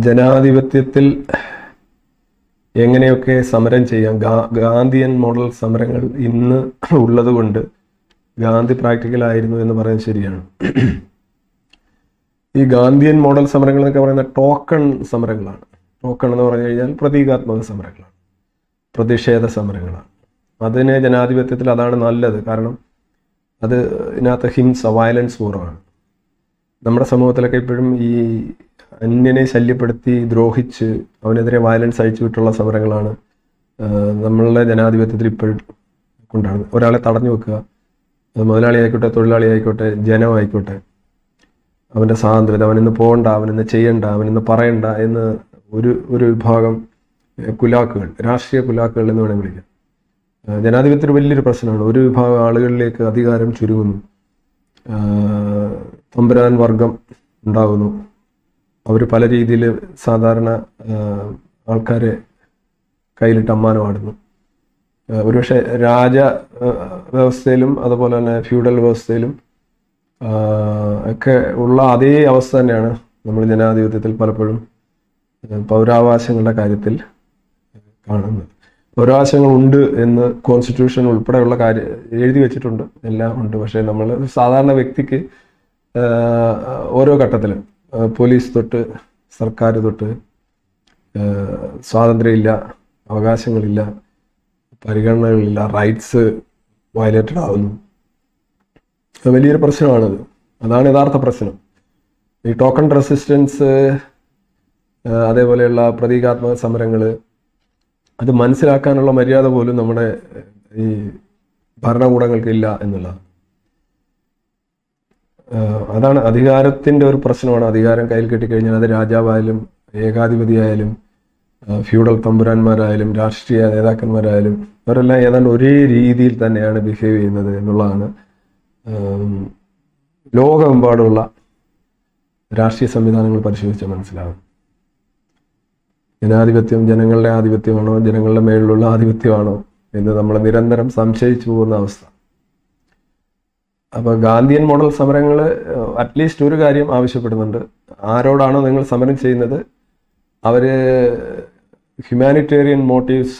ജനാധിപത്യത്തിൽ എങ്ങനെയൊക്കെ സമരം ചെയ്യാം? ഗാന്ധിയൻ മോഡൽ സമരങ്ങൾ ഇന്ന് ഉള്ളതുകൊണ്ട് ഗാന്ധി പ്രാക്ടിക്കൽ ആയിരുന്നു എന്ന് പറയുന്നത് ശരിയാണ്. ഈ ഗാന്ധിയൻ മോഡൽ സമരങ്ങൾ എന്നൊക്കെ പറയുന്ന ടോക്കൺ സമരങ്ങളാണ്. ടോക്കൺ എന്ന് പറഞ്ഞു കഴിഞ്ഞാൽ പ്രതീകാത്മക സമരങ്ങളാണ്. പ്രതിഷേധ സമരങ്ങളാണ്. അതിന് ജനാധിപത്യത്തിൽ അതാണ് നല്ലത്. കാരണം അത് ഇതിനകത്ത് ഹിംസ വയലൻസ് കുറവാണ്. നമ്മുടെ സമൂഹത്തിലൊക്കെ ഇപ്പോഴും ഈ അന്യനെ ശല്യപ്പെടുത്തി ദ്രോഹിച്ച് അവനെതിരെ വയലൻസ് അയച്ചുവിട്ടുള്ള സമരങ്ങളാണ് നമ്മളുടെ ജനാധിപത്യത്തിൽ ഇപ്പോഴും കൊണ്ടാണ് ഒരാളെ തടഞ്ഞു വെക്കുക മുതലാളി ആയിക്കോട്ടെ തൊഴിലാളി ആയിക്കോട്ടെ ജനമായിക്കോട്ടെ അവന്റെ സ്വാതന്ത്ര്യം അവനിന്ന് പോകണ്ട അവനിന്ന് ചെയ്യണ്ട അവനിന്ന് പറയണ്ട എന്ന് ഒരു ഒരു വിഭാഗം കുലാക്കുകൾ രാഷ്ട്രീയ കുലാക്കുകൾ എന്ന് വേണമെങ്കിൽ വിളിക്കാം. ജനാധിപത്യത്തിൽ വലിയൊരു പ്രശ്നമാണ്. ഒരു വിഭാഗം ആളുകളിലേക്ക് അധികാരം ചുരുങ്ങുന്നു. തമ്പുരാൻ വർഗം ഉണ്ടാകുന്നു. അവർ പല രീതിയിൽ സാധാരണ ആൾക്കാരെ കയ്യിലിട്ട് അമ്മാനമാടുന്നു ആടുന്നു. ഒരുപക്ഷെ രാജ വ്യവസ്ഥയിലും അതുപോലെ തന്നെ ഫ്യൂഡൽ വ്യവസ്ഥയിലും ഒക്കെ ഉള്ള അതേ അവസ്ഥ തന്നെയാണ് നമ്മൾ ജനാധിപത്യത്തിൽ പലപ്പോഴും പൗരാവകാശങ്ങളുടെ കാര്യത്തിൽ കാണുന്നത്. പൗരാവകാശങ്ങൾ ഉണ്ട് എന്ന് കോൺസ്റ്റിറ്റ്യൂഷൻ ഉൾപ്പെടെയുള്ള കാര്യം എഴുതി വെച്ചിട്ടുണ്ട്. എല്ലാം ഉണ്ട്. പക്ഷേ നമ്മൾ സാധാരണ വ്യക്തിക്ക് ഓരോ ഘട്ടത്തിലും പോലീസ് തൊട്ട് സർക്കാർ തൊട്ട് സ്വാതന്ത്ര്യമില്ല അവകാശങ്ങളില്ല പരിഗണനകളില്ല റൈറ്റ്സ് വയലേറ്റഡ് ആവുന്നു. വലിയൊരു പ്രശ്നമാണത്. അതാണ് യഥാർത്ഥ പ്രശ്നം. ഈ ടോക്കൺ റെസിസ്റ്റൻസ് അതേപോലെയുള്ള പ്രതീകാത്മക സമരങ്ങൾ അത് മനസ്സിലാക്കാനുള്ള മര്യാദ പോലും നമ്മുടെ ഈ ഭരണകൂടങ്ങൾക്കില്ല എന്നുള്ളതാണ്. അതാണ് അധികാരത്തിന്റെ ഒരു പ്രശ്നമാണ്. അധികാരം കയ്യിൽ കിട്ടിക്കഴിഞ്ഞാൽ അത് രാജാവായാലും ഏകാധിപതിയായാലും ഫ്യൂഡൽ തമ്പുരാന്മാരായാലും രാഷ്ട്രീയ നേതാക്കന്മാരായാലും അവരെല്ലാം ഏതാണ്ട് ഒരേ രീതിയിൽ തന്നെയാണ് ബിഹേവ് ചെയ്യുന്നത് എന്നുള്ളതാണ്. ലോകമെമ്പാടുള്ള രാഷ്ട്രീയ സംവിധാനങ്ങൾ പരിശോധിച്ചാൽ മനസ്സിലാകും ജനാധിപത്യം ജനങ്ങളുടെ ആധിപത്യമാണോ ജനങ്ങളുടെ മേളിലുള്ള ആധിപത്യമാണോ എന്ന് നമ്മൾ നിരന്തരം സംശയിച്ചു പോകുന്ന അവസ്ഥ. അപ്പോൾ ഗാന്ധിയൻ മോഡൽ സമരങ്ങൾ അറ്റ്ലീസ്റ്റ് ഒരു കാര്യം ആവശ്യപ്പെടുന്നുണ്ട്. ആരോടാണോ നിങ്ങൾ സമരം ചെയ്യുന്നത് അവർ ഹ്യൂമാനിറ്റേറിയൻ മോട്ടീവ്സ്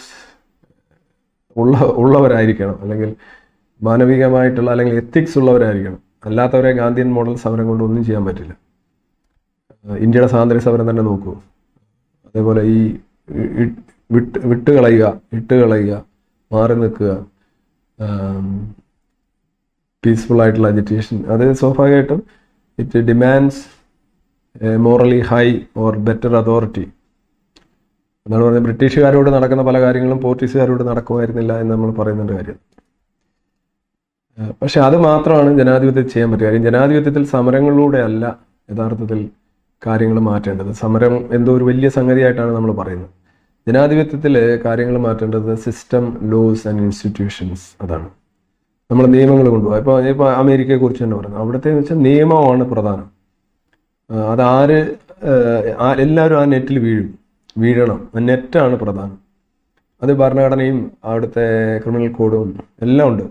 ഉള്ള ഉള്ളവരായിരിക്കണം. അല്ലെങ്കിൽ മാനവികമായിട്ടുള്ള അല്ലെങ്കിൽ എത്തിക്സ് ഉള്ളവരായിരിക്കണം. അല്ലാത്തവരെ ഗാന്ധിയൻ മോഡൽ സമരം കൊണ്ട് ഒന്നും ചെയ്യാൻ പറ്റില്ല. ഇന്ത്യയുടെ സ്വാതന്ത്ര്യ സമരം തന്നെ നോക്കൂ. അതേപോലെ ഈ വിട്ട് വിട്ട് കളയുക ഇട്ട് കളയുക മാറി നിൽക്കുക പീസ്ഫുൾ ആയിട്ടുള്ള അജിറ്റേഷൻ അത് സ്വാഭാവികമായിട്ടും it demands morally high or better authority എന്നാണ് പറയുന്നത് ബ്രിട്ടീഷുകാരോട് നടക്കുന്ന പല കാര്യങ്ങളും പോർച്ചുഗീസുകാരോട് നടക്കുമായിരുന്നില്ല എന്ന് നമ്മൾ പറയുന്നുണ്ട് കാര്യം. പക്ഷെ അത് മാത്രമാണ് ജനാധിപത്യത്തിൽ ചെയ്യാൻ പറ്റുക. കാര്യം ജനാധിപത്യത്തിൽ സമരങ്ങളിലൂടെ അല്ല യഥാർത്ഥത്തിൽ കാര്യങ്ങൾ മാറ്റേണ്ടത്. സമരം എന്തോ ഒരു വലിയ സംഗതിയായിട്ടാണ് നമ്മൾ പറയുന്നത്. ജനാധിപത്യത്തിൽ കാര്യങ്ങൾ മാറ്റേണ്ടത് സിസ്റ്റം ലോസ് ആൻഡ് ഇൻസ്റ്റിറ്റ്യൂഷൻസ് അതാണ്. നമ്മൾ നിയമങ്ങൾ കൊണ്ടുപോകാം. ഇപ്പോൾ ഇപ്പോൾ അമേരിക്കയെ കുറിച്ച് തന്നെ പറയുന്നത് അവിടുത്തെ വെച്ചാൽ നിയമമാണ് പ്രധാനം. അതാര് എല്ലാവരും ആ നെറ്റിൽ വീഴും. വീഴണം. നെറ്റാണ് പ്രധാനം. അത് ഭരണഘടനയും അവിടുത്തെ ക്രിമിനൽ കോഡും എല്ലാം ഉണ്ട്.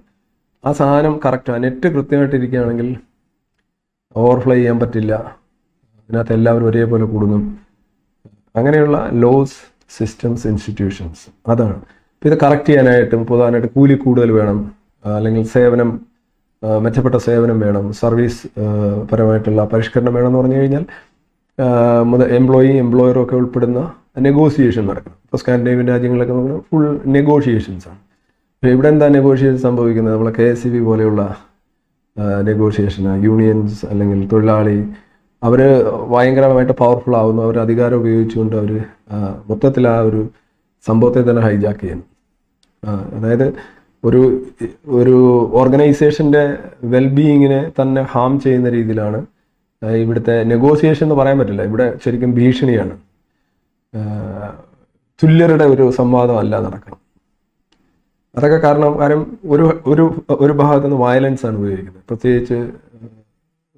ആ സാധനം കറക്റ്റ് ആ നെറ്റ് കൃത്യമായിട്ട് ഇരിക്കുകയാണെങ്കിൽ ഓവർഫ്ലോ ചെയ്യാൻ പറ്റില്ല. അതിനകത്ത് എല്ലാവരും ഒരേപോലെ കൂടുന്നു. അങ്ങനെയുള്ള ലോസ് സിസ്റ്റംസ് ഇൻസ്റ്റിറ്റ്യൂഷൻസ് അതാണ്. ഇത് കറക്റ്റ് ചെയ്യാനായിട്ടും പ്രധാനമായിട്ട് കൂലി കൂടുതൽ വേണം. അല്ലെങ്കിൽ സേവനം മെച്ചപ്പെട്ട സേവനം വേണം സർവീസ് പരമായിട്ടുള്ള പരിഷ്കരണം വേണം എന്ന് പറഞ്ഞു കഴിഞ്ഞാൽ എംപ്ലോയി എംപ്ലോയറും ഒക്കെ ഉൾപ്പെടുന്ന നെഗോസിയേഷൻ നടക്കണം. ഇപ്പോൾ സ്കാൻഡേവിൻ രാജ്യങ്ങളിലൊക്കെ നമ്മൾ ഫുൾ നെഗോഷിയേഷൻസ് ആണ്. പക്ഷേ ഇവിടെ എന്താ നെഗോഷിയേഷൻ സംഭവിക്കുന്നത്? നമ്മളെ കെ എസ് സി ബി പോലെയുള്ള നെഗോഷിയേഷൻ യൂണിയൻസ് അല്ലെങ്കിൽ തൊഴിലാളി അവർ ഭയങ്കരമായിട്ട് പവർഫുൾ ആവുന്നു. അവർ അധികാരം ഉപയോഗിച്ചുകൊണ്ട് അവർ മൊത്തത്തിൽ ആ ഒരു സംഭവത്തെ തന്നെ ഹൈജാക്ക് ചെയ്യുന്നു. അതായത് ഒരു ഒരു ഓർഗനൈസേഷന്റെ വെൽബീയിങ്ങിനെ തന്നെ ഹാം ചെയ്യുന്ന രീതിയിലാണ് ഇവിടുത്തെ നെഗോസിയേഷൻ എന്ന് പറയാൻ പറ്റില്ല. ഇവിടെ ശരിക്കും ഭീഷണിയാണ്. തുല്യരുടെ ഒരു സംവാദമല്ല നടക്കണം അതൊക്കെ കാരണം കാര്യം ഒരു ഒരു ഒരു ഭാഗത്ത് നിന്ന് വയലൻസ് ആണ് ഉപയോഗിക്കുന്നത്. പ്രത്യേകിച്ച്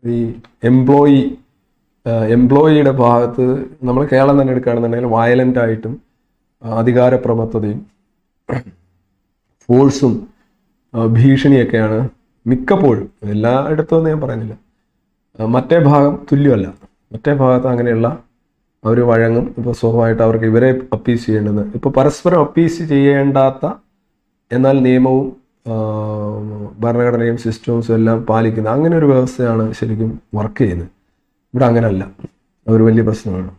ഈ എംപ്ലോയി എംപ്ലോയിയുടെ ഭാഗത്ത് നമ്മൾ കേരളം തന്നെ എടുക്കുകയാണെന്നുണ്ടെങ്കിൽ വയലന്റ് ആയിട്ടും ആ, അധികാരപ്രമത്തതയും ഫോഴ്സും ഭീഷണിയൊക്കെയാണ് മിക്കപ്പോഴും. എല്ലായിടത്തും ഞാൻ പറയുന്നില്ല മറ്റേ ഭാഗം തുല്യമല്ല. മറ്റേ ഭാഗത്ത് അങ്ങനെയുള്ള അവർ വഴങ്ങും. ഇപ്പോൾ സ്വാഭാവികമായിട്ട് അവർക്ക് ഇവരെ അപ്പീസ് ചെയ്യേണ്ടത്. ഇപ്പോൾ പരസ്പരം അപ്പീസ് ചെയ്യേണ്ടാത്ത എന്നാൽ നിയമവും ഭരണഘടനയും സിസ്റ്റംസും എല്ലാം പാലിക്കുന്ന അങ്ങനെ ഒരു വ്യവസ്ഥയാണ് ശരിക്കും വർക്ക് ചെയ്യുന്നത്. ഇവിടെ അങ്ങനല്ല. അതൊരു വലിയ പ്രശ്നമാണ്.